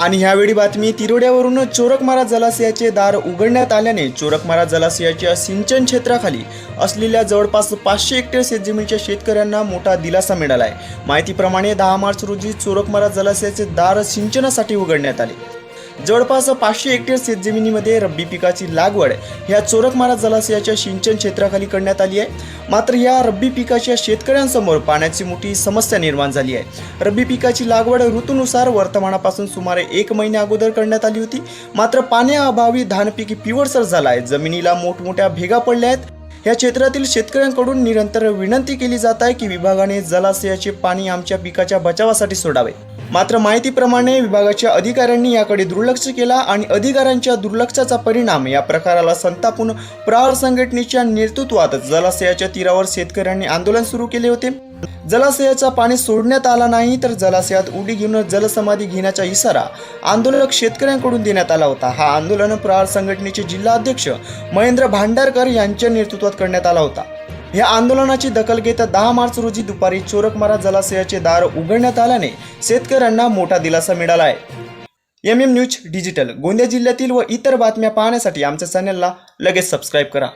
आणि ह्यावेळी बातमी तिरोड्यावरून चोरकमारा जलाशयाचे दार उघडण्यात आल्याने चोरकमारा जलाशयाच्या सिंचन क्षेत्राखाली असलेल्या जवळपास पाचशे हेक्टर शेतजमिनीच्या शेतकऱ्यांना मोठा दिलासा मिळाला आहे माहितीप्रमाणे दहा मार्च रोजी चोरकमारा जलाशयाचे दार सिंचनासाठी उघडण्यात आले. जवळपास पाचशे हेक्टर शेतजमिनीमध्ये रब्बी पिकाची लागवड ह्या चोरकमारा जलाशयाच्या सिंचन क्षेत्राखाली करण्यात आली आहे. मात्र या रब्बी पिकाच्या शेतकऱ्यांसमोर पाण्याची मोठी समस्या निर्माण झाली आहे. रब्बी पिकाची लागवड ऋतूनुसार वर्तमानापासून सुमारे एक महिन्या अगोदर करण्यात आली होती. मात्र पाण्याअभावी धानपीक पिवळसर झाला आहे. जमिनीला मोठमोठ्या भेगा पडल्या आहेत. या क्षेत्रातील शेतकऱ्यांकडून निरंतर विनंती केली जात आहे की विभागाने जलाशयाचे पाणी आमच्या पिकाच्या बचावासाठी सोडावे. मात्र माहितीप्रमाणे विभागाच्या अधिकाऱ्यांनी याकडे दुर्लक्ष केला आणि अधिकाऱ्यांच्या दुर्लक्षाचा परिणाम या प्रकाराला संतापून प्रहार संघटनेच्या नेतृत्वात जलाशयाच्या तीरावर शेतकऱ्यांनी आंदोलन सुरू केले होते. जलाशयाचा पाणी सोडण्यात आला नाही तर जलाशयात उडी घेऊन जलसमाधी घेण्याचा इशारा आंदोलक शेतकऱ्यांकडून देण्यात आला होता. हा आंदोलन प्रहार संघटनेचे जिल्हा अध्यक्ष महेंद्र भांडारकर यांच्या नेतृत्वात करण्यात आला होता. या आंदोलनाची दखल घेत दहा मार्च रोजी दुपारी चोरकमारा जलाशयाचे दार उघडण्यात आल्याने शेतकऱ्यांना मोठा दिलासा मिळाला आहे M M news digital Gondia जिल्ह्यातील व इतर बातम्या पाहण्यासाठी आमच्या चॅनलला लगेच सबस्क्राईब करा.